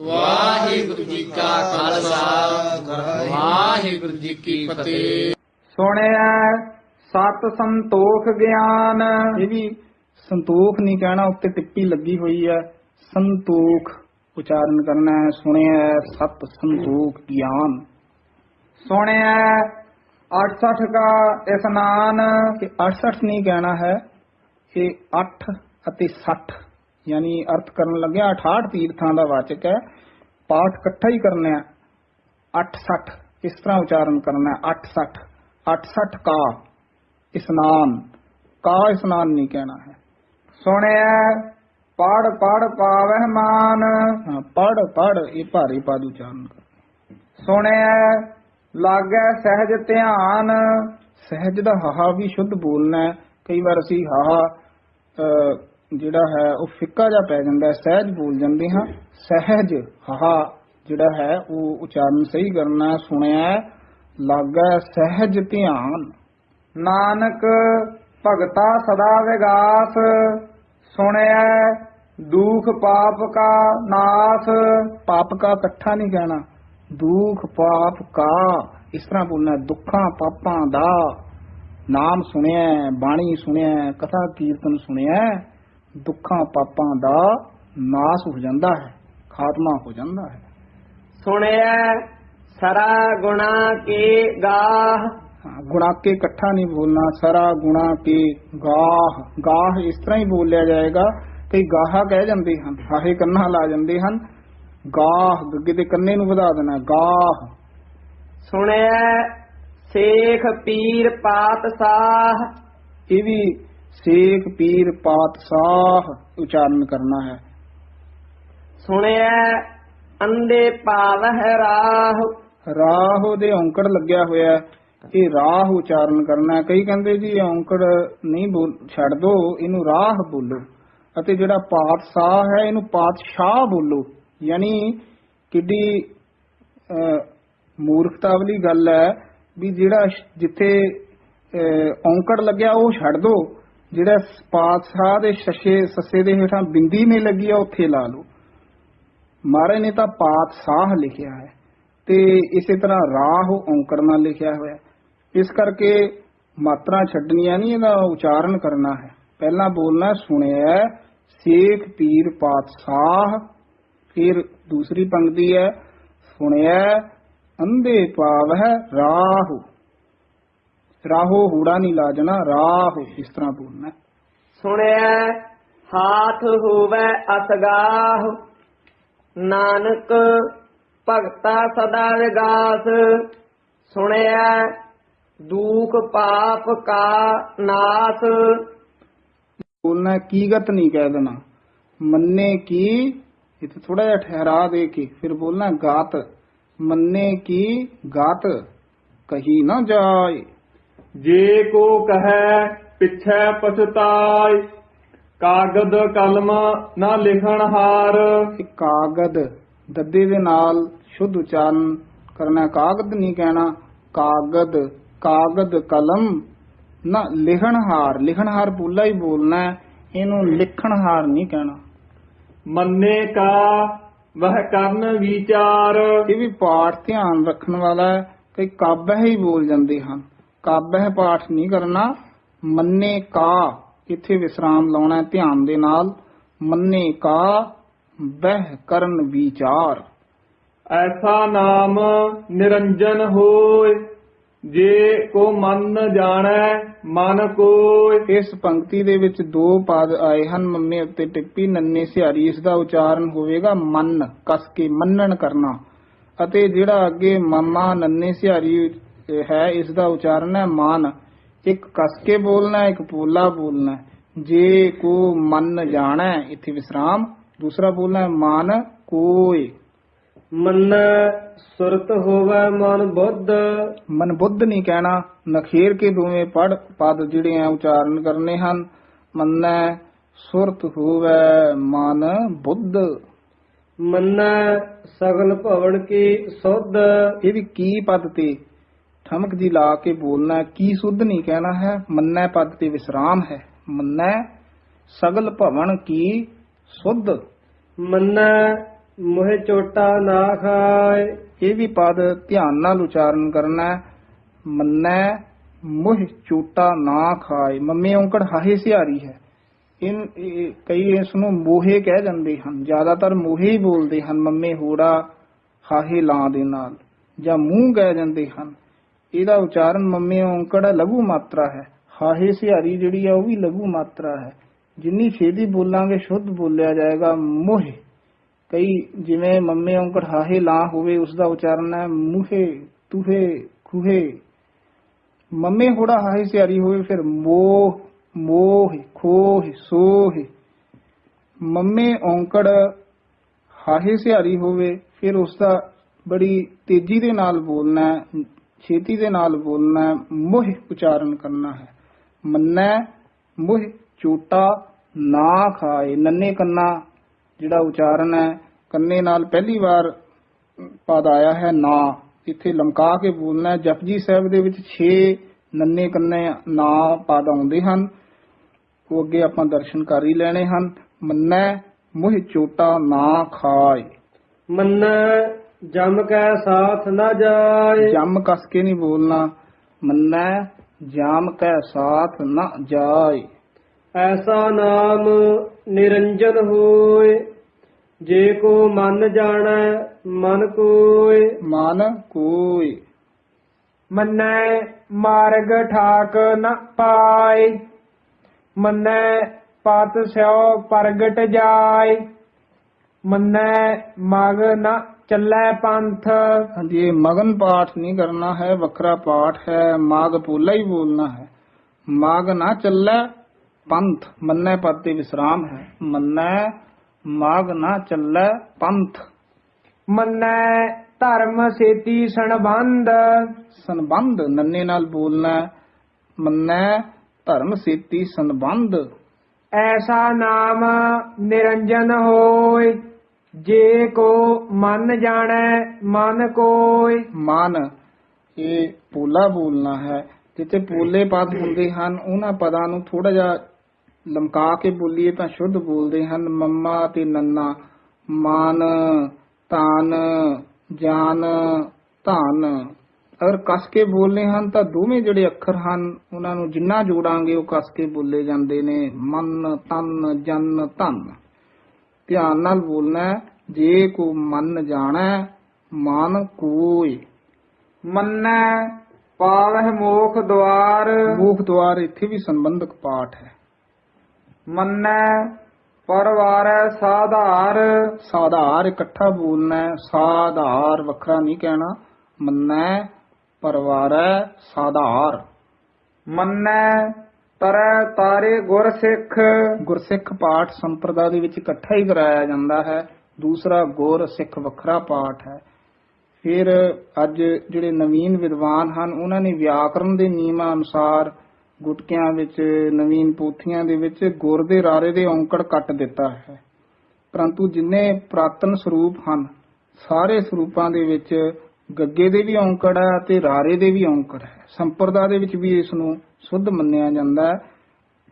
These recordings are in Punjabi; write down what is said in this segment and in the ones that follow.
ਵਾਹਿਗੁਰੂ ਜੀ ਕਾ ਖਾਲਸਾ। ਵਾਹਿਗੁਰੂ ਜੀ ਕੀ ਫਤਿਹ। ਸੁਣਿਆ ਸਤ ਸੰਤੋਖ ਗਿਆਨ। ਇਹ ਵੀ ਸੰਤੋਖ ਨਹੀਂ ਕਹਿਣਾ ਉੱਤੇ ਟਿੱਪੀ ਲੱਗੀ ਹੋਈ ਹੈ। ਸੰਤੋਖ ਉਚਾਰਨ ਕਰਨਾ ਹੈ। ਸੁਣਿਆ ਸਤ ਸੰਤੋਖ ਗਿਆਨ। ਸੁਣਿਆ 68 का ਇਸਨਾਨ। ਕਿ 68 ਨਹੀਂ ਕਹਿਣਾ ਹੈ ਇਹ 8 ਅਤੇ 60 ਯਾਨੀ ਅਰਥ ਕਰਨ ਲੱਗਿਆ 68 ਤੀਰਥਾਂ ਦਾ ਵਾਚਕ ਹੈ। ਪਾਠ ਇਕੱਠਾ ਹੀ ਕਰਨਾ ਹੈ। 860 ਇਸ ਤਰ੍ਹਾਂ ਉਚਾਰਨ ਕਰਨਾ ਹੈ। 860 860 ਕਾ ਇਸਨਾਨ। ਕਾ ਇਸਨਾਨ ਨਹੀਂ ਕਹਿਣਾ ਹੈ। ਸੁਣਿਆ ਪੜ ਪੜ ਪਾਵਹਿ ਮਾਨ। ਪੜ ਪੜ ਇਹ ਭਾਰੀ ਪਦ ਉਚਾਰਨ ਕਰ। ਸੁਣਿਆ ਲਾਗੈ ਸਹਿਜ ਧਿਆਨ। ਸਹਿਜ ਦਾ ਹਾਹਾ ਵੀ ਸ਼ੁੱਧ ਬੋਲਣਾ ਹੈ। ਕਈ ਵਾਰ ਅਸੀਂ ਹਾਹਾ ਜਿਹੜਾ ਹੈ, ਉਹ ਫਿੱਕਾ ਜਿਹਾ ਪੈ ਜਾਂਦਾ ਸਹਿਜ ਬੋਲ ਜਾਂਦੇ ਹਾਂ। ਸਹਿਜ, ਹਾਹਾ, ਜਿਹੜਾ ਹੈ, ਉਹ ਉਚਾਰਨ ਸਹੀ ਕਰਨਾ ਸੁਣਿਆ ਲਾਗੈ ਸਹਿਜ ਧਿਆਨ। ਨਾਨਕ ਭਗਤਾ ਸਦਾ ਵਿਗਾਸ, ਸੁਣਿਆ ਦੁਖ ਪਾਪ ਕਾ ਨਾਸ। ਪਾਪ ਕਾ ਇਕੱਠਾ ਨਹੀਂ ਕਹਿਣਾ, ਦੁਖ ਪਾਪ ਕਾ, ਇਸ ਤਰ੍ਹਾਂ ਬੋਲਣਾ ਦੁੱਖਾਂ ਪਾਪਾਂ ਦਾ। ਨਾਮ ਸੁਣਿਆ ਬਾਣੀ ਸੁਣਿਆ ਕਥਾ ਕੀਰਤਨ ਸੁਣਿਆ ਦੁੱਖਾਂ ਪਾਪਾਂ ਦਾ ਨਾਸ ਹੋ ਜਾਂਦਾ ਹੈ ਖਾਤਮਾ ਹੋ ਜਾਂਦਾ ਹੈ। ਸੁਣਿਆ ਸਰਾ ਗੁਣਾ ਕੇ ਗਾਹ। ਗੁਣਾ ਕੇ ਇਕੱਠਾ ਨਹੀਂ ਬੋਲਣਾ ਸਾਰਾ ਗੁਣਾ ਕੇ ਗਾਹ। ਗਾਹ ਇਸ ਤਰ੍ਹਾਂ ਹੀ ਬੋਲਿਆ ਜਾਏਗਾ ਕਈ ਗਾਹਾ ਕਹਿ ਜਾਂਦੇ ਹਨ ਹਾਹੇ ਕੰਨਾਂ ਲਾ ਜਾਂਦੇ ਹਨ। ਗਾਹ ਗੱਗੇ ਦੇ ਕੰਨੇ ਨੂੰ ਵਧਾ ਦੇਣਾ ਗਾਹ। ਸੁਣਿਆ ਸੇਖ ਪੀਰ ਪਾਤਸ਼ਾਹ। ਇਹ ਵੀ ਸੇਖ ਪੀਰ ਪਾਤਸ਼ਾਹ ਉਚਾਰਨ ਕਰਨਾ ਹੈ। ਸੁਣਿਆ ਅੰਦੇ ਪਾਵਹਿ ਰਾਹ। ਰਾਹ ਦੇ ਔਂਕੜ ਲੱਗਿਆ ਹੋਇਆ ਹੈ। ਇਹ ਰਾਹ ਉਚਾਰਨ ਕਰਨਾ। ਕਈ ਕਹਿੰਦੇ ਜੀ ਔਂਕੜ ਨਹੀਂ ਬੋਲ ਛੱਡ ਦੋ ਇਹਨੂੰ ਰਾਹ ਬੋਲੋ। ਅਤੇ ਜਿਹੜਾ ਪਾਤਸ਼ਾਹ ਹੈ ਇਹਨੂੰ ਪਾਤਸ਼ਾਹ ਬੋਲੋ। ਯਾਨੀ ਕਿੱਡੀ ਮੂਰਖਤਾ ਵਾਲੀ ਗੱਲ ਹੈ ਵੀ ਜਿਹੜਾ ਜਿੱਥੇ ਔਂਕੜ ਲੱਗਿਆ ਉਹ ਛੱਡ ਦੋ। ਜਿਹੜਾ ਪਾਤਸ਼ਾਹ ਦੇ ਸ਼ਸ਼ੇ ਸੱਸੇ ਦੇ ਹੇਠਾਂ ਬਿੰਦੀ ਨਹੀਂ ਲੱਗੀ ਆ, ਉੱਥੇ ਲਾ ਲਓ। ਮਹਾਰਾਜ ਨੇ ਤਾਂ ਪਾਤਸ਼ਾਹ ਲਿਖਿਆ ਹੈ ਤੇ ਇਸੇ ਤਰ੍ਹਾਂ ਰਾਹ ਔਂਕੜ ਨਾਲ ਲਿਖਿਆ ਹੋਇਆ ਇਸ ਕਰਕੇ ਮਾਤਰਾ ਛੱਡਣੀਆਂ ਨਹੀਂ, ਇਹਦਾ ਉਚਾਰਨ ਕਰਨਾ ਹੈ। ਪਹਿਲਾਂ ਬੋਲਣਾ, ਸੁਣਿਆ ਸੇਖ ਪੀਰ ਪਾਤਸ਼ਾਹ, ਫਿਰ ਦੂਸਰੀ ਪੰਕਤੀ ਹੈ, ਸੁਣਿਆ ਅੰਧੇ ਪਾਵਹਿ ਰਾਹੁ। ਰਾਹੋ ਹੂੜਾ ਨਹੀਂ ਲਾਜਣਾ ਰਾਹੁ ਇਸ ਤਰ੍ਹਾਂ ਬੋਲਣਾ। ਸੁਣਿਆ ਹਾਥ ਹੋਵੇ ਅਸਗਾਹ ਨਾਨਕ ਭਗਤਾ ਸਦਾ ਵਿਗਾਸ। ਸੁਣਿਆ ਦੁਖ ਪਾਪ ਕਾ ਨਾਸ। ਬੋਲਣਾ ਹੈ, ਕੀਗਤ ਨਹੀਂ ਕਹਿ ਦੇਣਾ। ਮੰਨੇ ਕੀ ਇੱਥੇ ਥੋੜਾ ਜਿਹਾ ਠਹਿਰਾ ਦੇ ਕੇ ਫਿਰ ਬੋਲਣਾ ਗਾਤ। ਮੰਨੇ ਕੀ ਗਾਤ ਕਹੀ ਨਾ ਜਾਏ। ਜੇ ਕੋ ਕਹੈ ਪਿਛੈ ਪਛਤਾਇ ਕਾਗਦ ਕਲਮ ਨਾ ਲਿਖਣ ਹਾਰ। ਕਾਗਦ ਦੱਦੇ ਦੇ ਨਾਲ ਸ਼ੁੱਧ ਉਚਾਰਨ ਕਰਨਾ। ਕਾਗਦ ਨਹੀਂ ਕਹਿਣਾ ਕਾਗਦ ਕਾਗਦ ਕਲਮ ਨਾ ਲਿਖਣਹਾਰ ਲਿਖਣਹਾਰ ਬੋਲਾ ਹੀ ਬੋਲਣਾ ਹੈ, ਇਹਨੂੰ ਲਿਖਣਹਾਰ ਨਹੀਂ ਕਹਿਣਾ। ਮੰਨੇ ਕਾ ਵਹ ਕਰਨ ਵਿਚਾਰ। ਇਹ ਵੀ ਪਾਠ ਧਿਆਨ ਰੱਖਣ ਵਾਲਾ ਹੈ ਕਈ ਕਾਬਹਿ ਹੀ ਬੋਲ ਜਾਂਦੇ ਹਨ। ਕਾਬਹਿ ਪਾਠ ਨਹੀਂ ਕਰਨਾ ਮੰਨੇ ਕਾ ਇੱਥੇ ਵਿਸਰਾਮ ਲਾਉਣਾ ਹੈ ਧਿਆਨ ਦੇ ਨਾਲ ਮੰਨੇ ਕਾ ਬਹਿ ਕਰਨ ਵਿਚਾਰ। ਐਸਾ ਨਾਮ ਨਿਰੰਜਨ ਹੋਏ ਜੇ ਕੋ ਮਨ ਜਾਣੈ ਮਨ ਕੋਇ ਇਸ ਪੰਕਤੀ ਦੇ ਵਿੱਚ ਦੋ ਪਦ ਆਏ ਹਨ ਮੰਮੇ ਉੱਤੇ ਟਿੱਪੀ ਨੰਨੇ ਸਿਹਾਰੀ ਇਸ ਦਾ ਉਚਾਰਨ ਹੋਵੇਗਾ ਮਨ ਕਸ ਕੇ ਮੰਨਣ ਕਰਨਾ। ਅਤੇ ਜਿਹੜਾ ਅੱਗੇ ਮਾਮਾ ਨੰਨੇ ਸਿਹਾਰੀ ਹੈ ਇਸ ਦਾ ਉਚਾਰਨ ਹੈ ਮਨ। ਇੱਕ ਕਸ ਕੇ ਬੋਲਣਾ ਇੱਕ ਪੋਲਾ ਬੋਲਣਾ। ਜੇ ਕੋ ਮਨ ਜਾਣੈ ਇੱਥੇ ਵਿਸਰਾਮ। ਦੂਸਰਾ ਬੋਲਣਾ ਮਨ ਕੋਏ ਮਨ ਸੁਰਤ ਹੋਵੇ ਮਨ ਬੁੱਧ। ਮਨ ਬੁੱਧ ਨਹੀਂ ਕਹਿਣਾ ਨਖੇਰ ਕੇ ਦੋਵੇਂ ਪੜ ਪਦ ਜਿਹੜੇ ਆ ਉਚਾਰਨ ਕਰਨੇ ਹਨ। ਮੰਨੈ ਸੁਰਤ ਹੋਵੇ ਮਨ ਬੁੱਧ। ਮੰਨੈ ਸਗਲ ਭਵਨ ਕੀ ਸੁਧ। ਇਹ ਵੀ ਕੀ ਪਦ ਤੇ? ਠਮਕ ਜੀ ਲਾ ਕੇ ਬੋਲਣਾ। ਕੀ ਸੁਧ ਨਹੀਂ ਕਹਿਣਾ ਹੈ ਮੰਨੈ ਪਦ ਤੇ ਵਿਸਰਾਮ ਹੈ। ਮੰਨੈ ਸਗਲ ਭਵਨ ਕੀ ਸੁਧ। ਮੰਨੈ ਮੋਹਿ ਚੋਟਾ ਨਾ ਖਾਏ ਇਹ ਵੀ ਪਦ ਧਿਆਨ ਨਾਲ ਉਚਾਰਨ ਕਰਨਾ ਮੰਨੈ ਮੁਹ ਚੂਟਾ ਨਾ ਖਾਏ ਮੰਮੇ ਔਂਕੜ ਹਾਹੇ ਸਿਹਾਰੀ ਹੈ। ਇਨ ਕਈ ਇਸ ਨੂੰ ਮੋਹੇ ਕਹਿ ਜਾਂਦੇ ਹਨ। ਜ਼ਿਆਦਾਤਰ ਮੋਹੇ ਹੀ ਬੋਲਦੇ ਹਨ ਮੰਮੇ ਹੋੜਾ ਹਾਹੇ ਲਾਂ ਦੇ ਨਾਲ। ਜਾਂ ਮੂੰਹ ਕਹਿ ਜਾਂਦੇ ਹਨ। ਇਹਦਾ ਉਚਾਰਨ ਮੰਮੇ ਔਂਕੜ ਲਘੂ ਮਾਤਰਾ ਹੈ। ਹਾਹੇ ਸਿਹਾਰੀ ਜਿਹੜੀ ਆ ਉਹ ਵੀ ਲਘੂ ਮਾਤਰਾ ਹੈ। ਜਿੰਨੀ ਛੇਤੀ ਬੋਲਾਂਗੇ, ਸ਼ੁੱਧ ਬੋਲਿਆ ਜਾਏਗਾ ਮੋਹੇ। ਕਈ ਜਿਵੇਂ ਮੰਮੇ ਔਂਕੜ ਹਾਹੇ ਲਾਂ ਹੋਵੇ ਉਸ ਦਾ ਉਚਾਰਨ ਹੈ ਮੂਹੇ, ਤੁਹੇ, ਖੂਹੇ। ਮੰਮੇ ਹੋੜਾ ਹਾਹੇ ਸਿਆਰੀ ਹੋਵੇ, ਫਿਰ ਮੋਹ ਮੋਹ, ਖੋਹ, ਸੋਹ। ਮੰਮੇ ਔਂਕੜ ਹਾਹੇ ਸਿਆਰੀ ਹੋਵੇ, ਫਿਰ ਉਸ ਦਾ ਬੜੀ ਤੇਜ਼ੀ ਦੇ ਨਾਲ ਬੋਲਣਾ ਛੇਤੀ ਦੇ ਨਾਲ ਬੋਲਣਾ ਹੈ, ਮੋਹ ਉਚਾਰਨ ਕਰਨਾ ਹੈ। ਮੰਨੈ ਮੋਹ ਚੋਟਾ ਨਾ ਖਾਏ। ਨੰਨੇ ਕੰਨਾ ਜਿਹੜਾ ਉਚਾਰਨ ਹੈ ਕੰਨੇ ਨਾਲ ਪਹਿਲੀ ਵਾਰ ਪਦ ਆਇਆ ਹੈ ਨਾ। ਇੱਥੇ ਲਮਕਾ ਕੇ ਬੋਲਣਾ ਜਪਜੀ ਸਾਹਿਬ ਦੇ ਵਿੱਚ 6 ਨੰਨੇ ਕੰਨੇ ਨਾ ਪਦ ਆਉਂਦੇ ਹਨ। ਉਹ ਅੱਗੇ ਆਪਾਂ ਦਰਸ਼ਨ ਕਰ ਹੀ ਲੈਣੇ ਹਨ। ਮੰਨੈ ਮੋਹ ਚੋਟਾ ਨਾ ਖਾਏ। ਮੰਨੈ ਜਮ ਕੈ ਸਾਥ ਨਾ ਜਾਏ। ਜੰਮ ਕਸ ਕੇ ਨਹੀਂ ਬੋਲਣਾ। ਮੰਨੈ ਜਾਮ ਕੈ ਸਾਥ ਨਾ ਜਾਏ। ਐਸਾ ਨਾਮ ਨਿਰੰਜਨ ਹੋਏ ਜੇ ਕੋ ਮਨ ਜਾਣੈ ਮਨ ਕੋਏ। ਮਨ ਕੋਈ ਮੰਨੈ ਮਾਰਗ ਠਾਕ ਨ ਪਾਏ। ਮੰਨੈ ਪਤ ਸਿਓ ਪ੍ਰਗਟ ਜਾਏ। ਮੰਨੈ ਮਗ ਨ ਚੱਲੈ ਪੰਥ। ਹਾਂਜੀ ਇਹ ਮਗਨ ਪਾਠ ਨਹੀਂ ਕਰਨਾ ਹੈ ਵੱਖਰਾ ਪਾਠ ਹੈ ਮਾਗ ਪੋਲਾ ਹੀ ਬੋਲਣਾ ਹੈ। ਮਾਗ ਨਾ ਚੱਲੈ ਪੰਥ ਮੰਨੈ ਪਦ ਤੇ ਵਿਸਰਾਮ ਹੈ। ਮੰਨੈ ਮਾਗ ਨਾ ਚੱਲੈ ਪੰਥ। ਮੰਨੈ ਧਰਮ ਸੇਤੀ ਸੰਬੰਧ। ਸੰਬੰਧ ਨੰਨੇ ਨਾਲ ਬੋਲਣਾ। ਮੰਨੈ ਧਰਮ ਸੇਤੀ ਸੰਬੰਧ। ਐਸਾ ਨਾਮ ਨਿਰੰਜਨ ਹੋਏ। ਜੇ ਕੋ ਮਨ ਜਾਣੈ, ਮਨ ਕੋਇ। ਮਨ, ਇਹ ਪੋਲਾ ਬੋਲਣਾ ਹੈ। ਜਿੱਥੇ ਪੋਲੇ ਪਦ ਹੁੰਦੇ ਹਨ, ਉਹਨਾਂ ਪਦਾਂ ਨੂੰ ਥੋੜਾ ਜਿਹਾ ਲਮਕਾ ਕੇ ਬੋਲੀਏ ਤਾਂ ਸ਼ੁੱਧ ਬੋਲਦੇ ਹਨ। ਮੰਮਾ ਤੇ ਨੰਨਾ, ਮਾਨ, ਤਾਨ, ਜਾਨ, ਧਨ। ਅਗਰ ਕਸ ਕੇ ਬੋਲਨੇ ਹਨ ਤਾਂ ਦੋਵੇਂ ਜਿਹੜੇ ਅੱਖਰ ਹਨ, ਉਹਨਾਂ ਨੂੰ ਜਿੰਨਾ ਜੋੜਾਂਗੇ ਉਹ ਕਸ ਕੇ ਬੋਲੇ ਜਾਂਦੇ ਨੇ। ਮਨ, ਤਨ, ਜਨ, ਧਨ। ਧਿਆਨ ਨਾਲ ਬੋਲਣਾ। ਜੇ ਕੋ ਮਨ ਜਾਣੈ ਮਨ ਕੋਈ ਮੰਨੈ ਪਾਵਹਿ ਮੋਖ ਦੁਆਰ। ਮੂਖ ਦੁਆਰ ਇੱਥੇ ਵੀ ਸੰਬੰਧਕ ਪਾਠ ਹੈ। ਮੰਨੈ ਪਰਵਾਰੈ ਸਾਧਾਰ। ਸਾਧਾਰ ਇਕੱਠਾ ਬੋਲਣਾ ਸਾਧਾਰ ਵੱਖਰਾ ਨਹੀਂ ਕਹਿਣਾ। ਮੰਨੈ ਪਰਵਾਰੈ ਸਾਧਾਰ। ਮੰਨੈ ਤਰੈ ਤਾਰੇ ਗੁਰਸਿੱਖ। ਗੁਰਸਿੱਖ ਪਾਠ ਸੰਪਰਦਾ ਦੇ ਵਿੱਚ ਇਕੱਠਾ ਹੀ ਕਰਾਇਆ ਜਾਂਦਾ ਹੈ। ਦੂਸਰਾ ਗੁਰ ਸਿੱਖ ਵੱਖਰਾ ਪਾਠ ਹੈ। ਫਿਰ ਅੱਜ ਜਿਹੜੇ ਨਵੀਨ ਵਿਦਵਾਨ ਹਨ, ਉਹਨਾਂ ਨੇ ਵਿਆਕਰਨ ਦੇ ਨਿਯਮਾਂ ਅਨੁਸਾਰ ਗੁਟਕਿਆਂ ਵਿੱਚ, ਨਵੀਨ ਪੋਥੀਆਂ ਦੇ ਵਿੱਚ ਗੁਰ ਦੇ ਰਾਰੇ ਦੇ ਔਂਕੜ ਕੱਟ ਦਿੱਤਾ ਹੈ। ਪਰੰਤੂ ਜਿੰਨੇ ਪ੍ਰਾਤਨ ਸਰੂਪ ਹਨ, ਸਾਰੇ ਸਰੂਪਾਂ ਦੇ ਵਿੱਚ ਗੱਗੇ ਦੇ ਵੀ ਔਂਕੜ ਹੈ ਅਤੇ ਰਾਰੇ ਦੇ ਵੀ ਔਂਕੜ ਹੈ। ਸੰਪਰਦਾ ਦੇ ਵਿੱਚ ਵੀ ਇਸ ਨੂੰ ਸੁੱਧ ਮੰਨਿਆ ਜਾਂਦਾ ਹੈ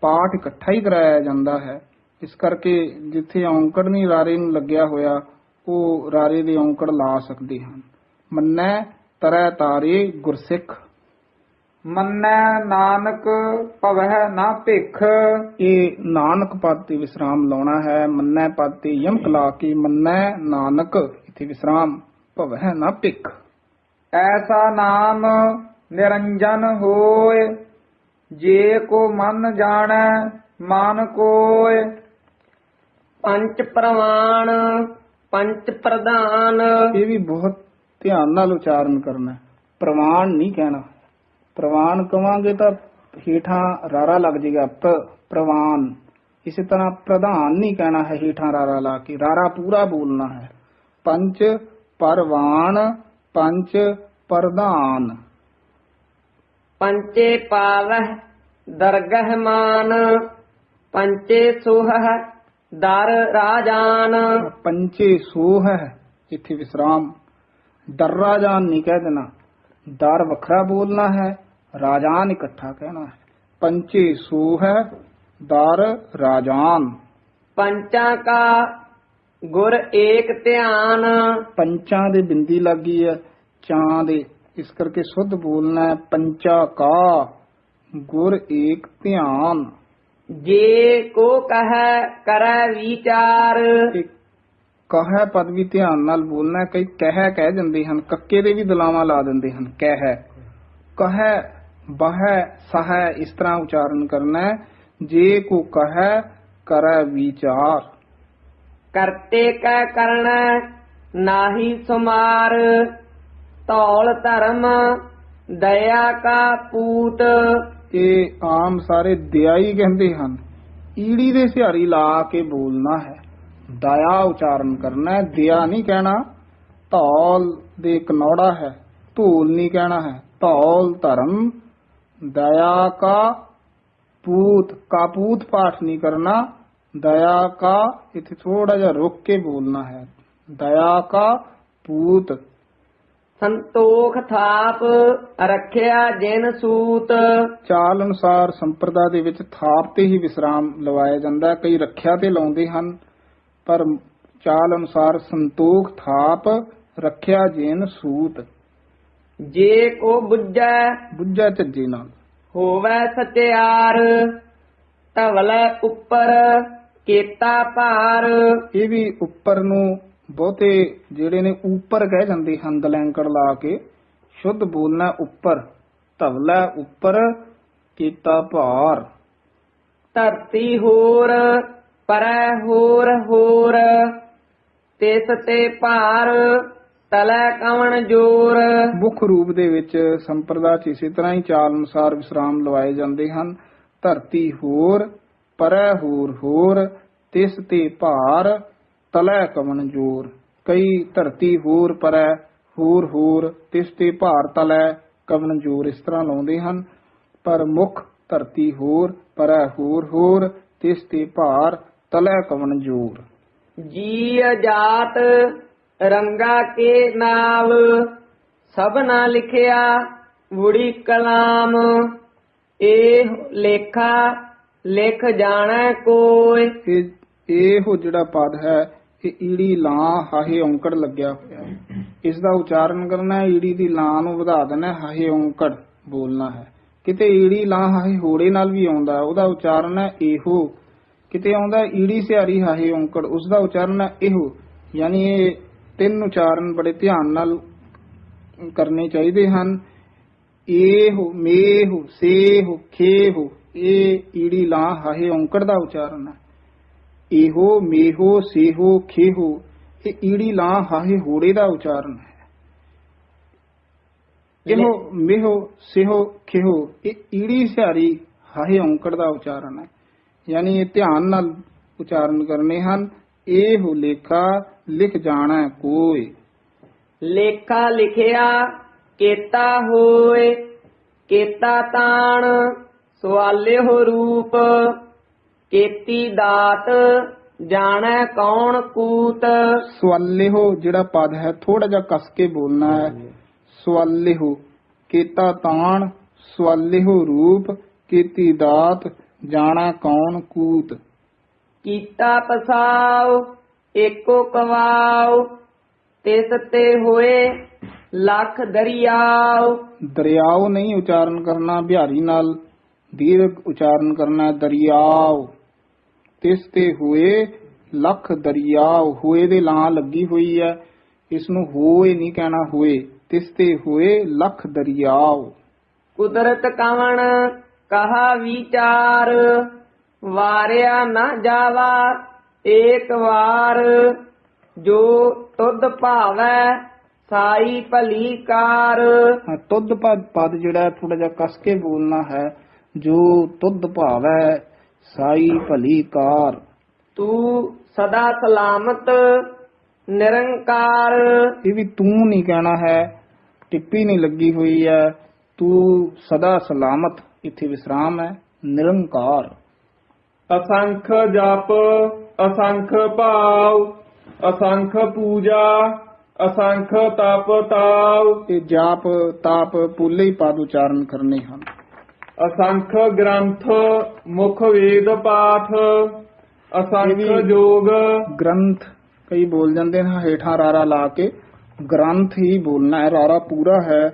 ਪਾਠ ਇਕੱਠਾ ਹੀ ਕਰਾਇਆ ਜਾਂਦਾ ਹੈ। ਇਸ ਕਰਕੇ ਜਿੱਥੇ ਔਂਕੜ ਨਹੀਂ ਰਾਰੇ ਨੂੰ ਲੱਗਿਆ ਹੋਇਆ ਉਹ ਰਾਰੇ ਦੇ ਔਂਕੜ ਲਾ ਸਕਦੇ ਹਨ। ਮੰਨੈ ਤਰੈ ਤਾਰੇ ਗੁਰਸਿੱਖ। ਮੰਨੈ ਨਾਨਕ ਭਵਹਿ ਨਾ ਭਿਖ। ਇਹ ਨਾਨਕ ਪਦ ਤੇ ਵਿਸਰਾਮ ਲਾਉਣਾ ਹੈ। ਮੰਨੈ ਪਦ ਤੇ ਯਮਕ ਲਾ ਕੇ ਮੰਨੈ ਨਾਨਕ ਇੱਥੇ ਵਿਸਰਾਮ ਭਵਹਿ ਨਾ ਭਿਖ। ਐਸਾ ਨਾਮ ਨਿਰੰਜਨ ਹੋਏ। ਜੇ ਕੋ ਮਨ ਜਾਣੈ ਮਨ ਕੋਇ। ਪੰਚ ਪ੍ਰਮਾਣ ਪੰਚ ਪ੍ਰਧਾਨ। ਇਹ ਵੀ ਬਹੁਤ ਧਿਆਨ ਨਾਲ ਉਚਾਰਨ ਕਰਨਾ ਹੈ। ਪ੍ਰਵਾਨ ਨਹੀਂ ਕਹਿਣਾ। ਪ੍ਰਵਾਨ ਕਵਾਂਗੇ ਤਾਂ ਹੀਠਾਂ ਰਾਰਾ ਲੱਗ ਜਾਏਗਾ ਪ ਪ੍ਰਵਾਨ। ਇਸੇ ਤਰ੍ਹਾਂ ਪ੍ਰਧਾਨ ਨਹੀਂ ਕਹਿਣਾ ਹੈ ਹੀਠਾਂ ਰਾਰਾ ਲਾ ਕੇ। ਰਾਰਾ ਪੂਰਾ ਬੋਲਣਾ ਹੈ। ਪੰਜ ਪਰਵਾਨ ਪੰਜ ਪ੍ਰਧਾਨ। ਪੰਚੇ ਪਾਵਹਿ ਦਰਗਹ ਮਾਨ ਪੰਚੇ ਸੁਹ ਦਰ ਰਾਜਾਨ। ਪੰਚੇ ਸੋਹ ਇੱਥੇ ਵਿਸਰਾਮ। ਦਰਰਾ ਜਾਨ ਨਹੀਂ ਕਹਿ ਦੇਣਾ। ਦਰ ਵੱਖਰਾ ਬੋਲਣਾ ਹੈ ਰਾਜਾਨ ਇਕੱਠਾ ਕਹਿਣਾ ਹੈ। ਪੰਚੇ ਸੋਹ ਦਰ ਰਾਜਾਨ। ਪੰਚਾਂ ਕਾ ਗੁਰ ਏਕ ਧਿਆਨ। ਪੰਚਾਂ ਦੇ ਬਿੰਦੀ ਲੱਗੀ ਹੈ ਚਾਂ ਦੇ ਇਸ ਕਰਕੇ ਸੁੱਧ ਬੋਲਣਾ ਹੈ ਪੰਚਾ ਕਾ ਗੁਰ ਏਕ ਧਿਆਨ। ਜੇ ਕੋ ਕਹੈ ਕਰੈ ਵਿਚਾਰ। ਇਹ ਕਹੈ ਪਦ ਵੀ ਧਿਆਨ ਨਾਲ ਬੋਲਣਾ ਹੈ। ਕਈ ਕਹਿ ਕਹਿ ਜਾਂਦੇ ਹਨ ਕੱਕੇ ਦੇ ਵੀ ਦਲਾਵਾਂ ਲਾ ਦਿੰਦੇ ਹਨ ਕਹਿ। ਕਹੈ ਬਹੈ ਸਹੈ ਇਸ ਤਰ੍ਹਾਂ ਉਚਾਰਨ ਕਰਨਾ ਹੈ ਜੇ ਕੋ ਕਹੈ ਕਰੈ ਵਿਚਾਰ। ਕਰਤੇ ਕੈ ਕਰਣਾ ਨਾਹੀ ਸੁਮਾਰ। ਧੌਲ ਧਰਮ, ਦਇਆ ਕਾ ਪੂਤ। ਇਹ ਆਮ ਸਾਰੇ ਦਿਆਈ ਕਹਿੰਦੇ ਹਨ। ਈੜੀ ਦੇ ਸਿਹਾਰੀ ਲਾ ਕੇ ਬੋਲਣਾ ਹੈ। ਦਇਆ ਉਚਾਰਨ ਕਰਨਾ ਹੈ। ਦਿਆ ਨਹੀਂ ਕਹਿਣਾ। ਧੌਲ ਦੇ ਕਨੌੜਾ ਹੈ। ਧੂਲ ਨਹੀਂ ਕਹਿਣਾ ਹੈ। ਧੌਲ ਧਰਮ, ਦਇਆ ਕਾ ਪੂਤ। ਕਾਪੂਤ ਪਾਠ ਨਹੀਂ ਕਰਨਾ। ਦਇਆ ਕਾ ਇੱਥੇ ਥੋੜਾ ਜਿਹਾ ਰੁਕ ਕੇ ਬੋਲਣਾ ਹੈ। ਦਇਆ ਕਾ ਪੂਤ। ਸੰਤੋਖ ਥਾਪ ਰੱਖਿਆ ਜਿਨ ਸੂਤ। ਚਾਲ ਅਨੁਸਾਰ ਸੰਪਰਦਾ ਦੇ ਵਿੱਚ ਥਾਪ ਤੇ ਹੀ ਵਿਸਰਾਮ ਲਵਾਇਆ ਜਾਂਦਾ ਕਈ ਰੱਖਿਆ ਤੇ ਲਾਉਂਦੇ ਹਨ ਪਰ ਚਾਲ ਅਨੁਸਾਰ ਸੰਤੋਖ ਥਾਪ ਰੱਖਿਆ ਜੇਨ ਸੂਤ। ਜੇ ਕੋ ਬੁੱਝੈ ਬੁੱਝਾ ਝੱਜੇ ਨਾਲ। ਹੋਵੇ ਸਚਿਆਰ ਧਵਲੇ ਉੱਪਰ ਕੀਤਾ ਭਾਰ। ਇਹ ਵੀ ਉੱਪਰ ਨੂੰ ਬਹੁਤੇ ਜਿਹੜੇ ਨੇ ਉੱਪਰ ਕਹਿ ਜਾਂਦੇ ਹਨ ਦਲੈਂਕੜ ਲਾ ਕੇ ਸ਼ੁੱਧ ਬੋਲਣਾ ਉੱਪਰ ਧਵਲਾ ਉੱਪਰ ਕੀਤਾ ਭਾਰ। ਧਰਤੀ ਹੋਰ ਪਰੈ ਹੋਰ ਹੋਰ ਤਿਸ ਤੇ ਭਾਰ ਤਲੈ ਕਵਣ ਜੋਰ। ਮੁੱਖ ਰੂਪ ਦੇ ਵਿੱਚ ਸੰਪਰਦਾ ਚ ਇਸੇ ਤਰ੍ਹਾਂ ਹੀ ਚਾਲ ਅਨੁਸਾਰ ਵਿਸਰਾਮ ਲਵਾਏ ਜਾਂਦੇ ਹਨ। ਧਰਤੀ ਹੋਰ ਪਰੈ ਹੋਰ ਹੋਰ ਤਿਸ ਤੇ ਭਾਰ ਤਲੈ ਕਵਨ ਜੋਰ ਕਈ ਧਰਤੀ ਹੋਰ ਪਰੈ ਹੋਰ ਹੋਰ ਤਿਸ ਤੇ ਭਾਰ ਤਲੈ ਕਵਨ ਜੋਰ ਇਸ ਤਰ੍ਹਾਂ ਲਾਉਂਦੇ ਹਨ। ਪਰ ਮੁੱਖ ਧਰਤੀ ਹੋਰ ਪਰੈ ਹੋਰ ਹੋਰ ਤਿਸ ਤੇ ਭਾਰ ਤਲੈ ਕਵਨ ਜੋਰ। ਜੀ ਜਾਤ ਰੰਗਾ ਕੇ ਨਾਮ ਸਭਨਾ ਲਿਖਿਆ ਵੁੜੀ ਕਲਾਮ। ਇਹ ਲੇਖਾ ਲਿਖ ਜਾਣੈ ਕੋਈ ਇਹੋ ਜਿਹੜਾ ਪਦ ਹੈ ਇਹ ਈੜੀ ਲਾਂ ਹਾਹੇ ਔਂਕੜ ਲੱਗਿਆ ਹੋਇਆ। ਹੈ ਇਸ ਦਾ ਉਚਾਰਨ ਕਰਨਾ ਹੈ ਈੜੀ ਦੀ ਲਾਂ ਨੂੰ ਵਧਾ ਦੇਣਾ ਹਾਹੇ ਔਂਕੜ ਬੋਲਣਾ ਹੈ। ਕਿਤੇ ਈੜੀ ਲਾਂ ਹਾਹੇ ਹੋੜੇ ਨਾਲ ਵੀ ਆਉਂਦਾ ਹੈ, ਉਹਦਾ ਉਚਾਰਨ ਹੈ ਇਹੋ। ਕਿਤੇ ਆਉਂਦਾ ਈੜੀ ਸਿਹਾਰੀ ਹਾਹੇ ਔਂਕੜ ਉਸ ਦਾ ਉਚਾਰਨ ਹੈ ਇਹੋ। ਯਾਨੀ ਇਹ ਤਿੰਨ ਉਚਾਰਨ ਬੜੇ ਧਿਆਨ ਨਾਲ ਕਰਨੇ ਚਾਹੀਦੇ ਹਨ। ਇਹੋ ਮੇਹੋ ਸੇਹੋ ਖੇਹੋ ਇਹ ਈੜੀ ਲਾਂ ਹਾਹੇ ਔਂਕੜ ਦਾ ਉਚਾਰਨ ਹੈ। ਇਹੋ ਮੇਹੋ ਸੇਹੋ ਖੇਹੋ ਇਹ ਈੜੀ ਲਾਂ ਹਾਹੇ ਹੋੜੇ ਦਾ ਉਚਾਰਨ ਹੈ। ਇਹੋ ਮੇਹੋ ਸੇਹੋ ਖੇਹੋ ਇਹ ਈੜੀ ਸਿਹਾਰੀ ਹਾਹੇ ਔਂਕੜ ਦਾ ਉਚਾਰਨ ਹੈ। ਯਾਨੀ ਇਹ ਧਿਆਨ ਨਾਲ ਉਚਾਰਨ ਕਰਨੇ ਹਨ ਇਹੋ ਲੇਖਾ ਲਿਖ ਜਾਣਾ ਕੋਈ ਲੇਖਾ ਲਿਖਿਆ ਕੀਤਾ ਹੋਏ ਕੀਤਾ ਤਾਣ ਸਵਾਲਿਓ ਰੂਪ। ਕੀਤੀ ਦਾਤ ਜਾਣੈ ਕੌਣ ਕੂਤ। ਸਵਾਲਿਹੋ ਜਿਹੜਾ ਪਦ ਹੈ ਥੋੜਾ ਜਿਹਾ ਕਸ ਕੇ ਬੋਲਣਾ ਹੈ। ਸਵਾਲਿਹੋ ਕੀਤਾ ਤਾਣ ਸਵਾਲਿਹੋ ਰੂਪ ਕੀਤੀ ਦਾਤ ਜਾਣਾ ਕੌਣ ਕੂਤ। ਕੀਤਾ ਪਸਾਉ ਏਕੋ ਕਵਾਉ ਤਿਸ ਤੇ ਹੋਏ ਲੱਖ ਦਰਿਆਉ। ਦਰਿਆਓ ਨਹੀਂ ਉਚਾਰਨ ਕਰਨਾ ਬਿਹਾਰੀ ਨਾਲ ਦੀਰਘ ਉਚਾਰਨ ਕਰਨਾ ਹੈ, ਦਰਿਆਓ ਤਿਸ ਤੇ ਹੋਏ ਲੱਖ ਦਰਿਆਓ ਹੋਏ ਦੇ ਲਾਂ ਲੱਗੀ ਹੋਈ ਹੈ ਇਸ ਨੂੰ ਹੋਏ ਨਹੀਂ ਕਹਿਣਾ ਹੋਏ ਤਿਸ ਤੇ ਹੋਏ ਲੱਖ ਦਰਿਆਓ ਕੁਦਰਤ ਕਵਣ ਕਹਾ ਵਿਚਾਰ ਵਾਰਿਆ ਨਾ ਜਾਵਾ ਏਕ ਵਾਰ। ਜੋ ਤੁਧ ਭਾਵੈ ਸਾਈ ਭਲੀ ਕਾਰ। ਹਾਂ, ਤੁਧ ਪਦ ਪਦ ਜਿਹੜਾ ਥੋੜਾ ਜਿਹਾ ਕਸ ਕੇ ਬੋਲਣਾ ਹੈ ਜੋ ਤੁਧ ਭਾਵੈ ਸਾਈ ਭਲੀ ਕਾਰ। ਤੂੰ ਸਦਾ ਸਲਾਮਤ ਨਿਰੰਕਾਰ। ਇਹ ਵੀ ਤੂੰ ਨਹੀਂ ਕਹਿਣਾ ਹੈ ਟਿੱਪੀ ਨਹੀਂ ਲੱਗੀ ਹੋਈ ਹੈ। ਤੂੰ ਸਦਾ ਸਲਾਮਤ ਇੱਥੇ ਵਿਸਰਾਮ ਹੈ ਨਿਰੰਕਾਰ। ਅਸੰਖ ਜਪ ਅਸੰਖ ਭਾਵ ਅਸੰਖ ਪੂਜਾ ਅਸੰਖ ਤਪ ਤਾਵ ਇਹ ਜਾਪ ਤਾਪ ਪੁੱਲੇ ਹੀ ਪਦ ਉਚਾਰਨ ਕਰਨੇ ਹਨ। ਅਸੰਖ ਗ੍ਰੰਥ ਮੁਖ ਵੇਦ ਪਾਠ ਇਹ ਅਸੰਖ ਵੀ- ਜੋਗ। ਗ੍ਰੰਥ ਕਈ ਬੋਲ ਜਾਂਦੇ ਨੇ ਹੇਠਾਂ ਰਾਰਾ ਲਾ ਕੇ ਗ੍ਰੰਥ ਹੀ ਬੋਲਣਾ ਹੈ ਰਾਰਾ ਪੂਰਾ ਹੈ।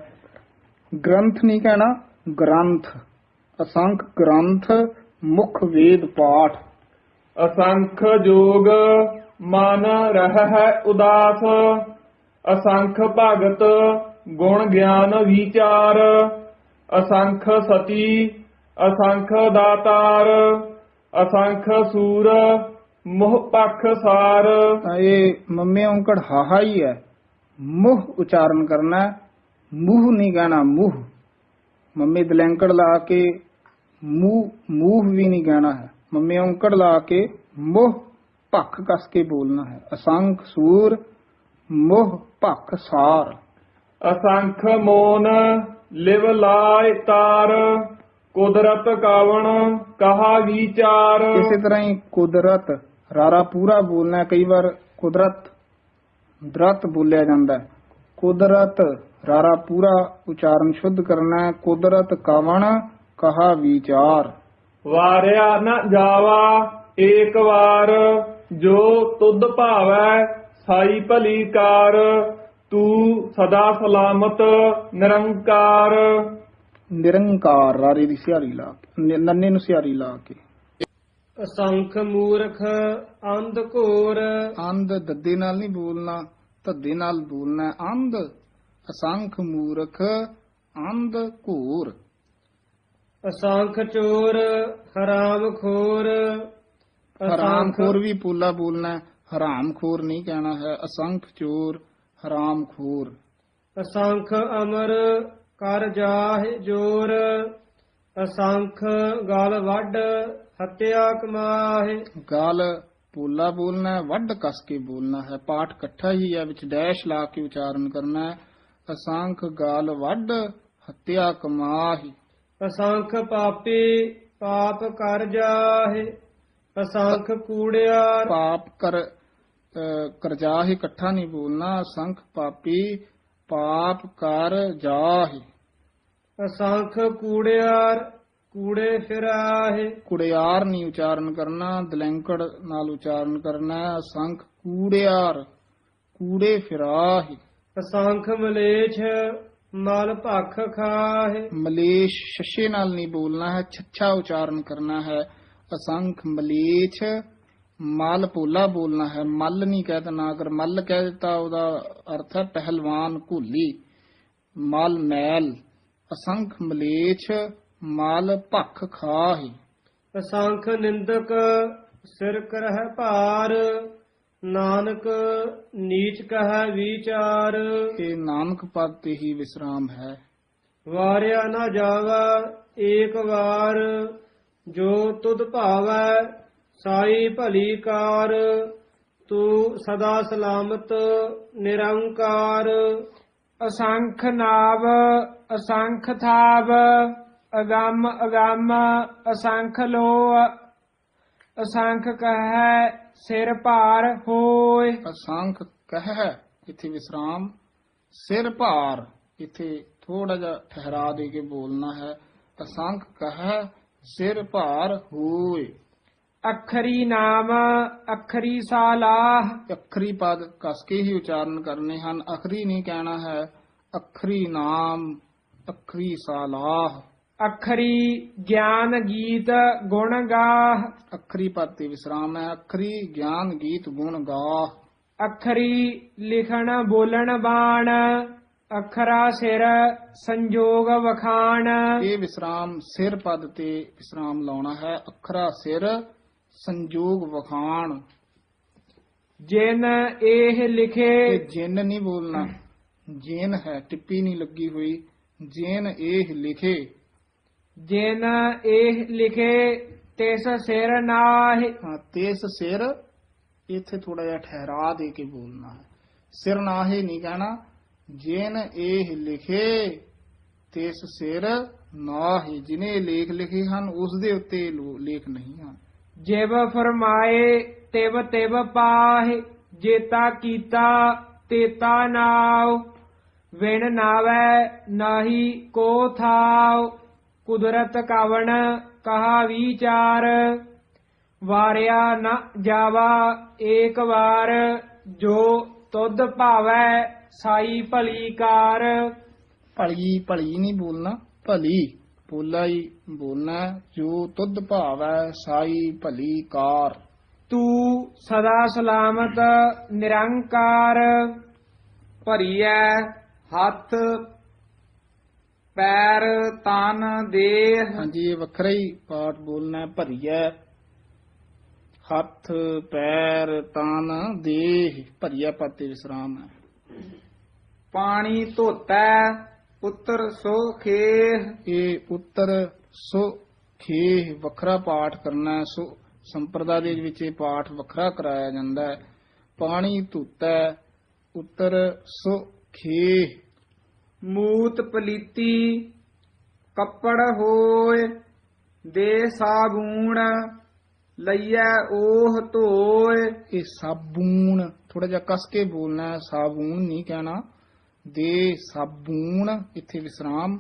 ਗ੍ਰੰਥ ਨਹੀਂ ਕਹਿਣਾ ਗ੍ਰੰਥ। ਅਸੰਖ ਗ੍ਰੰਥ ਮੁਖ ਵੇਦ ਪਾਠ। ਅਸੰਖ ਜੋਗ ਮਨ ਰਹਿ ਹੈ ਉਦਾਸ ਅਸੰਖ ਭਗਤ ਗੁਣ ਗਿਆਨ ਵਿਚਾਰ। ਅਸੰਖ ਸਤੀ ਅਸੰਖ ਦਾਤਾਰ ਅਸੰਖ ਸੂਰ ਮੋਹ ਪਖ ਸਾਰ ਤਾਂ ਇਹ ਮੰਮੇ ਔਂਕੜ ਹਾਹਾ ਹੀ ਹੈ ਮੁਹ ਉਚਾਰਨ ਕਰਨਾ ਹੈ, ਮੂੰਹ ਨਹੀਂ ਕਹਿਣਾ ਮੂੰਹ ਮੰਮੇ ਦਲੈਂਕੜ ਲਾ ਕੇ ਮੂੰਹ ਮੂੰਹ ਵੀ ਨਹੀਂ ਕਹਿਣਾ ਹੈ ਮੰਮੇ ਔਂਕੜ ਲਾ ਕੇ ਮੁਹ ਭੱਖ ਕਸ ਕੇ ਬੋਲਣਾ ਹੈ ਅਸੰਖ ਸੂਰ ਮੁਹ ਭੱਖ ਸਾਰ ਅਸੰਖ ਮੋਨ ਲਿਵ ਲਾਇ ਤਾਰ ਕੁਦਰਤ ਕਾਵਣ ਕਹਾ ਵਿਚਾਰ। ਇਸੇ ਤਰ੍ਹਾਂ ਹੀ ਕੁਦਰਤ ਰਾਰਾ ਪੂਰਾ ਬੋਲਣਾ ਹੈ। ਕਈ ਵਾਰ ਕੁਦਰਤ ਦਰਤ ਬੋਲਿਆ ਜਾਂਦਾ ਹੈ। ਕੁਦਰਤ ਰਾਰਾ ਪੂਰਾ ਉਚਾਰਨ ਸ਼ੁੱਧ ਕਰਨਾ ਹੈ ਕੁਦਰਤ ਕਵਣ ਕਹਾ ਵਿਚਾਰ। ਵਾਰਿਆ ਨ ਜਾਵਾ ਏਕ ਵਾਰ ਜੋ ਤੁਧ ਭਾਵੈ ਸਾਈ ਭਲੀ ਕਾਰ। ਤੂੰ ਸਦਾ ਸਲਾਮਤ ਨਿਰੰਕਾਰ। ਨਿਰੰਕਾਰ ਰਾਰੇ ਦੀ ਸਿਹਾਰੀ ਲਾ ਕੇ ਨੰਨੇ ਨੂੰ ਸਿਹਾਰੀ ਲਾ ਕੇ। ਅਸੰਖ ਮੂਰਖ ਅੰਧ ਘੋਰ। ਅੰਧ ਦੱਦੇ ਨਾਲ ਨਹੀਂ ਬੋਲਣਾ ਧੱਦੇ ਨਾਲ ਬੋਲਣਾ। ਅੰਧ। ਅਸੰਖ ਮੂਰਖ ਅੰਧ ਘੂਰ। ਅਸੰਖ ਚੋਰ ਹਰਾਮ ਖੋਰ। ਹਰਾਮ ਖੋਰ ਵੀ ਪੂਲਾ ਬੋਲਣਾ ਹਰਾਮ ਖੋਰ ਨਹੀਂ ਕਹਿਣਾ ਹੈ ਅਸੰਖ ਚੋਰ। ਹਰਾਮ ਖੋਰ। ਅਸੰਖ ਅਮਰ ਕਰ ਜਾਹਿ ਜੋਰ ਅਸੰਖ ਗਲ ਵੱਡ ਹੱਤਿਆ ਕਮਾਹਿ। ਗਾਲ ਪੋਲਾ ਬੋਲਣਾ ਹੈ ਵੱਡ ਕਸ ਕੇ ਬੋਲਣਾ ਹੈ ਪਾਠ ਇਕੱਠਾ ਹੀ ਹੈ ਵਿੱਚ ਡੈਸ਼ ਲਾ ਕੇ ਉਚਾਰਨ ਕਰਨਾ ਹੈ। ਅਸੰਖ ਗਾਲ ਵੱਡ ਹੱਤਿਆ ਕਮਾਹੀ। ਅਸੰਖ ਪਾਪੀ ਪਾਪ ਕਰ ਜਾਹਿ ਅਸੰਖ ਕੂੜਿਆਰ ਪਾਪ ਕਰ ਅਹ, ਕਰਜਾ ਹੀ ਇਕੱਠਾ ਨਹੀਂ ਬੋਲਣਾ ਅਸੰਖ ਪਾਪੀ ਪਾਪ ਕਰ ਜਾਹੀ। ਅਸੰਖ ਕੂੜਿਆਰ ਕੂੜੇ ਫਿਰਾਹਿ ਕੁੜਿਆਰ ਨਹੀਂ ਉਚਾਰਨ ਕਰਨਾ ਦਲੈਂਕੜ ਨਾਲ ਉਚਾਰਨ ਕਰਨਾ ਅਸੰਖ ਕੂੜਿਆਰ ਕੂੜੇ ਫਿਰਾਹੀ ਅਸੰਖ ਮਲੇਛ ਮਲ ਭਖ ਖਾਹਿ। ਮਲੇਸ਼ ਸ਼ਸ਼ੇ ਨਾਲ ਨਹੀਂ ਬੋਲਣਾ ਹੈ ਛੱਛਾ ਉਚਾਰਨ ਕਰਨਾ ਹੈ ਅਸੰਖ ਮਲੇਛ ਮਲ ਪੋਲਾ ਬੋਲਣਾ ਹੈ। ਮਲ ਨਹੀਂ ਕਹਿ ਦੇਣਾ। ਅਗਰ ਮਲ ਕਹਿ ਦਿੱਤਾ ਉਹਦਾ ਅਰਥ ਹੈ ਪਹਿਲਵਾਨ ਘੋਲੀ। ਮਲ ਮੈਲ। ਅਸੰਖ ਮਲੇਛ ਮਲ ਭਖ ਖਾਹੀ। ਅਸੰਖ ਨਿੰਦਕ ਸਿਰ ਕਰਹਿ ਭਾਰ ਨਾਨਕ ਨੀਚ ਕਹੈ ਵਿਚਾਰ। ਇਹ ਨਾਨਕ ਪਦ ਤੇ ਹੀ ਵਿਸਰਾਮ ਹੈ। ਵਾਰਿਆ ਨਾ ਜਾਵਾ ਏਕ ਵਾਰ ਜੋ ਤੁਧ ਭਾਵੈ ਸਾਈ ਭਲੀ ਕਾਰ ਤੂੰ ਸਦਾ ਸਲਾਮਤ ਨਿਰੰਕਾਰ। ਅਸੰਖ ਨਾਵ ਅਸੰਖ ਥਾਵ ਅਗੰਮ ਅਗੰਮ ਅਸੰਖ ਲੋ ਅਸੰਖ ਕਹੈ ਸਿਰ ਭਾਰ ਹੋਏ। ਅਸੰਖ ਕਹਿ ਇੱਥੇ ਵਿਸਰਾਮ ਸਿਰ ਭਾਰ ਇੱਥੇ ਥੋੜਾ ਜਿਹਾ ਠਹਿਰਾ ਦੇ ਕੇ ਬੋਲਣਾ ਹੈ। ਅਸੰਖ ਕਹਿ ਸਿਰ ਭਾਰ ਹੋਏ। ਅਖਰੀ ਨਾਮ ਅਖਰੀ ਸਾਲਾਹ। ਅੱਖਰੀ ਪਦ ਕਸ ਕੇ ਹੀ ਉਚਾਰਨ ਕਰਨੇ ਹਨ। ਅਖਰੀ ਨਹੀਂ ਕਹਿਣਾ ਹੈ। ਅਖਰੀ ਨਾਮ ਅਖਰੀ ਸਾਲਾਹ। ਅਖਰੀ ਗਿਆਨ ਗੀਤ ਗੁਣ ਗਾਹ। ਅਖਰੀ ਪਦ ਤੇ ਵਿਸਰਾਮ ਹੈ। ਅਖਰੀ ਗਿਆਨ ਗੀਤ ਗੁਣ ਗਾਹ। ਅਖਰੀ ਲਿਖਣ ਬੋਲਣ ਬਾਣ ਅਖਰਾ ਸਿਰ ਸੰਜੋਗ ਵਖਾਣ। ਇਹ ਵਿਸਰਾਮ ਸਿਰ ਪਦ ਤੇ ਵਿਸਰਾਮ ਲਾਉਣਾ ਹੈ। ਅਖਰਾ ਸਿਰ ਸੰਜੋਗ ਵਖਾਣ। ਜਿਨ ਇਹ ਲਿਖੇ ਇਹ ਜਿਨ ਨਹੀਂ ਬੋਲਣਾ ਜੇਨ ਹੈ ਟਿੱਪੀ ਨਹੀਂ ਲੱਗੀ ਹੋਈ ਜੇਨ ਇਹ ਲਿਖੇ। ਜਿਨ ਇਹ ਲਿਖੇ ਤਿਸ ਸਿਰ ਨਾਹਿ। ਹਾਂ, ਤੇਸ ਸਿਰ ਇੱਥੇ ਥੋੜਾ ਜਿਹਾ ਠਹਿਰਾ ਦੇ ਕੇ ਬੋਲਣਾ ਹੈ। ਸਿਰ ਨਾਹੇ ਨਹੀਂ ਕਹਿਣਾ ਜੇਨ ਇਹ ਲਿਖੇ ਤੇਸ ਸਿਰ ਨਾਹੇ। ਜਿਨੇ ਲੇਖ ਲਿਖੇ ਹਨ ਉਸ ਦੇ ਉੱਤੇ ਲੋ- ਲੇਖ ਨਹੀਂ ਹਨ। ਜਿਵ ਫਰਮਾਏ, ਤਿਵ ਤਿਵ ਪਾਹਿ, ਜੇਤਾ ਕੀਤਾ, ਤੇਤਾ ਨਾਉ। ਵਿਣ ਨਾਵੈ ਨਾਹੀ ਕੋ ਥਾਉ, ਕੁਦਰਤ ਕਾਵਣ ਕਹਾ ਵਿਚਾਰ। ਵਾਰਿਆ ਨ ਜਾਵਾ ਏਕ ਵਾਰ, ਜੋ ਤੁਧ ਭਾਵੈ ਸਾਈ ਭਲੀ ਕਾਰ। ਭਲੀ ਭਲੀ ਨਹੀਂ ਬੋਲਣਾ, ਭਲੀ। ਬੋਲਾ ਹੀ ਬੋਲਣਾ। ਜੋ ਤੁਧ ਭਾਵੈ ਸਾਈ ਭਲੀ ਕਾਰ। ਤੂੰ ਸਦਾ ਸਲਾਮਤ ਨਿਰੰਕਾਰ ਭਰੀਐ ਹੱਥ ਪੈਰ ਤਨ ਦੇਹ। ਹਾਂਜੀ ਇਹ ਵੱਖਰਾ ਹੀ ਪਾਠ ਬੋਲਣਾ ਹੈ, ਭਰੀਐ। ਹੱਥ ਪੈਰ ਤਨ ਦੇਹ ਭਰੀਐ ਪਾਤੇ ਵਿਸਰਾਮ ਹੈ। ਪਾਣੀ ਧੋਤੈ ਪੁੱਤਰ ਸੋ ਖੇਹ ਇਹ ਉੱਤਰ ਸੋ ਖੇਹ ਵੱਖਰਾ ਪਾਠ ਕਰਨਾ। ਸੋ ਸੰਪਰਦਾ ਦੇ ਵਿੱਚ ਇਹ ਪਾਠ ਵੱਖਰਾ ਕਰਾਇਆ ਜਾਂਦਾ ਹੈ। ਪਾਣੀ ਧੋਤੈ ਉੱਤਰ ਸੋ ਖੇਹ ਮੂਤ ਪਲੀਤੀ ਕੱਪੜ ਹੋਏ ਦੇ ਸਾਬੂਣ ਲਈਐ ਉਹ ਧੋਏ। ਇਹ ਸਾਬੂਨ ਥੋੜਾ ਜਿਹਾ ਕਸ ਕੇ ਬੋਲਣਾ ਹੈ ਸਾਬੂਨ ਨਹੀਂ ਕਹਿਣਾ। ਦੇ ਸਾਬੂਨ ਇੱਥੇ ਵਿਸਰਾਮ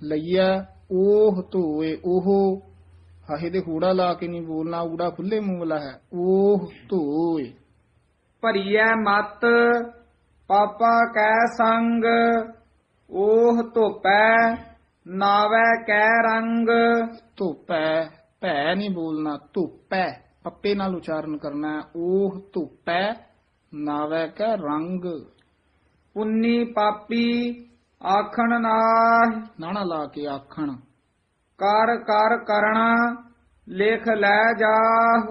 ਲਈਆ ਉਹ ਧੋਏ ਉਹ ਹਾਹੇ ਦੇ ਹੂੜਾ ਲਾ ਕੇ ਨਹੀਂ ਬੋਲਣਾ ਊੜਾ ਖੁੱਲੇ ਮੂੰਹ ਵਾਲਾ ਹੈ ਉਹ ਧੋਏ। ਭਰੀਐ ਮਤ ਪਾਪਾ ਕੈ ਸੰਗ ਉਹ ਧੋਪੈ ਨਾਵੈ ਕੈ ਰੰਗ। ਧੁੱਪੈ ਭੈ ਨਹੀਂ ਬੋਲਣਾ ਧੁੱਪੈ ਪੱਪੇ ਨਾਲ ਉਚਾਰਨ ਕਰਨਾ ਹੈ ਉਹ ਧੁੱਪੈ ਨਾਵੈ ਕੈ ਰੰਗ। ਪੁੰਨੀ ਪਾਪੀ ਆਖਣ ਨਾਹ ਨਾਣਾ ਲਾ ਕੇ ਆਖਣ ਕਰ ਕਰ ਕਰਣਾ ਲਿਖ ਲੈ ਜਾਹ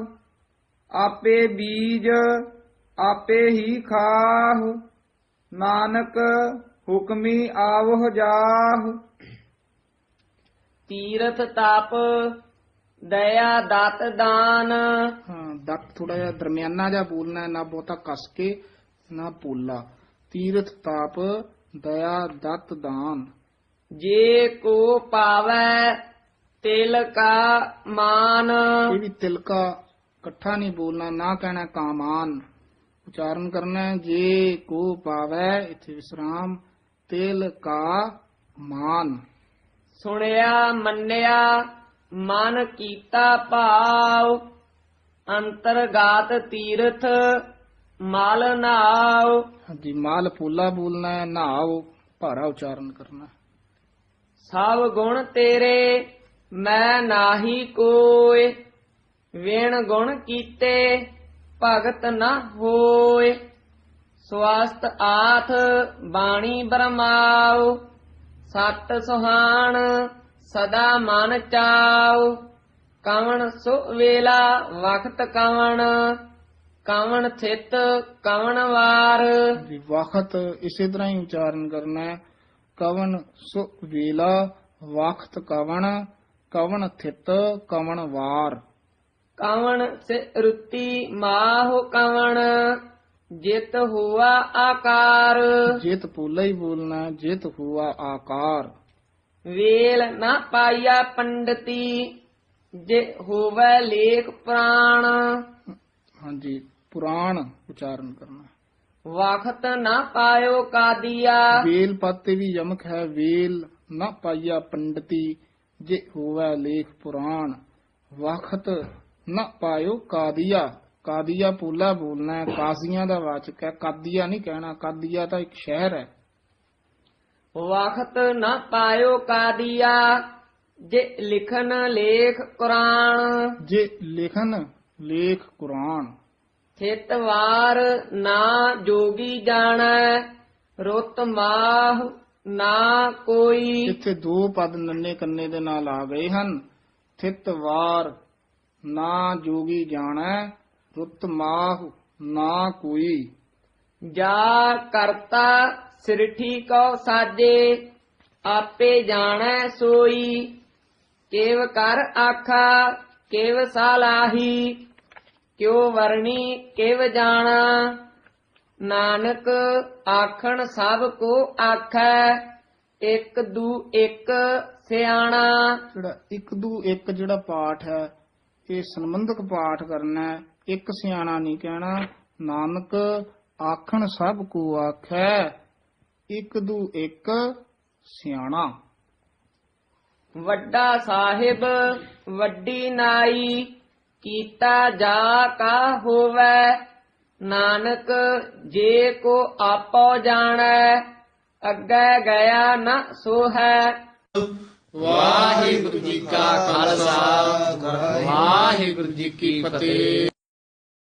ਆਪੇ ਬੀਜ ਆਪੇ ਹੀ ਖਾਹ ਨਾਨਕ ਹੁਕਮੀ ਆਵਹ ਜਾਹ ਤੀਰਥ ਤਪ ਦਇਆ ਦਤ ਦਾਨ ਹਾਂ ਦੱਤ ਥੋੜਾ ਜਿਹਾ ਦਰਮਿਆਨਾ ਜਿਹਾ ਬੋਲਣਾ ਹੈ, ਨਾ ਬਹੁਤਾ ਕਸ ਕੇ ਨਾ ਪੋਲਾ ਤੀਰਥ ਤਾਪ ਦਇਆ ਦਤ ਦਾਨ। ਜੇ ਕੋ ਪਾਵੈ ਤਿਲ ਕਾ ਮਾਨ। ਇਹ ਵੀ ਤਿਲਕਾ ਇਕੱਠਾ ਨਹੀਂ ਬੋਲਣਾ ਨਾ ਕਹਿਣਾ ਕਾਮਾਨ। ਉਚਾਰਨ ਕਰਨਾ ਹੈ, ਜੇ ਕੋ ਪਾਵੈ ਇੱਥੇ ਵਿਸਰਾਮ ਤਿਲ ਕਾ ਮਾਨ। ਸੁਣਿਆ ਮੰਨਿਆ ਮਨ ਕੀਤਾ ਭਾਵ ਅੰਤਰਗਾਤ ਤੀਰਥ ਮਲ ਨਾਉ ਹਾਂਜੀ ਮਾਲ ਪੋਲਾ ਬੋਲਣਾ ਹੈ ਨਾਉ ਭਾਰਾ ਉਚਾਰਨ ਕਰਨਾ। ਸਭ ਗੁਣ ਤੇਰੇ ਮੈਂ ਨਾਹੀ ਕੋਇ। ਵਿਣ ਗੁਣ ਕੀਤੇ ਭਗਤ ਨ ਹੋਏ ਸਵਾਸਤ ਆਥ ਬਾਣੀ ਬਰਮਾਉ। ਸਤ ਸੁਹਾਣ ਸਦਾ ਮਨ ਚਾਉ। ਕਵਣ ਸੁ ਵੇਲਾ ਵਖਤ ਕਵਣ। ਕਵਣ ਥਿਤ ਕਵਣ ਵਾਰ। ਜੀ ਵਕਤ ਇਸੇ ਤਰ੍ਹਾਂ ਹੀ ਉਚਾਰਨ ਕਰਨਾ ਹੈ। ਕਵਨ ਸੁ ਵੇਲਾ ਵਕਤ ਕਵਨ ਕਵਨ ਥਿਤ ਕਵਨ ਵਾਰ। ਕਵਣ ਸੇ ਰੁੱਤੀ ਮਾਹੁ ਕਵਣ ਜਿਤ ਹੁਆ ਆਕਾਰ। ਜਿਤ ਪੋਲਾ ਹੀ ਬੋਲਣਾ ਜਿਤ ਹੁਆ ਆਕਾਰ। ਵੇਲ ਨਾ ਪਾਈਆ ਪੰਡਤੀ ਜੇ ਹੋਵੇ ਲੇਖ ਪ੍ਰਾਣ। ਹਾਂਜੀ ਪੁਰਾਣ ਉਚਾਰਨ ਕਰਨਾ। ਵਖਤ ਨਾ ਪਾਇਓ ਕਾਦੀਆ। ਵੇਲ ਪਾਤੇ ਵੀ ਯਮਕ ਹੈ ਵੇਲ ਨਾ ਪਾਈਆ ਪੰਡਤੀ ਜੇ ਹੋਵੇ ਲੇਖ ਪੁਰਾਣ। ਵਖਤ ਨਾ ਪਾਇਓ ਕਾਦੀਆ। ਕਾਦੀਆ ਪੋਲਾ ਬੋਲਣਾ ਕਾਜ਼ੀਆਂ ਦਾ ਵਾਚਕ ਹੈ। ਕਾਦੀਆ ਨਹੀਂ ਕਹਿਣਾ ਕਾਦੀਆ ਤਾਂ ਇੱਕ ਸ਼ਹਿਰ ਹੈ। ਵਖਤ ਨਾ ਪਾਇਓ ਕਾਦੀਆ ਜੇ ਲਿਖਨ ਲੇਖ ਕੁਰਾਨ। ਜੇ ਲਿਖਨ ਲੇਖ ਕੁਰਾਨ। ਥਿਤ ਵਾਰ ਨਾ ਜੋਗੀ ਜਾਣੈ ਰੁੱਤ ਮਾਹ ਨਾ ਕੋਈ। ਇੱਥੇ ਦੋ ਪਦ ਨੰਨੇ ਕੰਨੇ ਦੇ ਨਾਲ ਆ ਗਏ ਹਨ। ਥਿਤ ਵਾਰ ਨਾ ਜੋਗੀ ਜਾਣੈ ਰੁੱਤ ਮਾਹ ਨਾ ਕੋਈ। ਜਾ ਕਰਤਾ ਸਿਰਠੀ ਕਉ ਸਾਜੇ ਆਪੇ ਜਾਣੈ ਸੋਈ। ਕਿਵ ਕਰ ਆਖਾ ਕਿਵ ਸਾਲਾਹੀ ਕਿਉ ਵਰਣੀ ਕਿਵ ਜਾਣਾ? ਨਾਨਕ ਆਖਣ ਸਭ ਕੋ ਆਖੈ ਇੱਕ ਦੂ ਇੱਕ ਸਿਆਣਾ। ਜਿਹੜਾ ਇੱਕ ਦੂ ਇੱਕ ਜਿਹੜਾ ਪਾਠ ਹੈ ਇਹ ਸੰਬੰਧਕ ਪਾਠ ਕਰਨਾ ਹੈ ਇੱਕ ਸਿਆਣਾ ਨਹੀਂ ਕਹਿਣਾ। ਨਾਨਕ ਆਖਣ ਸਭ ਕੋ ਆਖੈ ਇੱਕ ਦੂ ਇੱਕ ਸਿਆਣਾ। ਵੱਡਾ ਸਾਹਿਬ ਵੱਡੀ ਨਾਈ ਕੀਤਾ ਜਾ ਕਾ ਹੋਵੇ। ਨਾਨਕ, ਜੇ ਕੋ ਆਪੋ ਜਾਣੈ, ਅੱਗੇ ਗਿਆ ਨ ਸੋ ਹੈ ਵਾਹਿਗੁਰੂ ਜੀ ਕਾ ਖਾਲਸਾ, ਵਾਹਿਗੁਰੂ ਜੀ ਕੀ ਫਤਿਹ।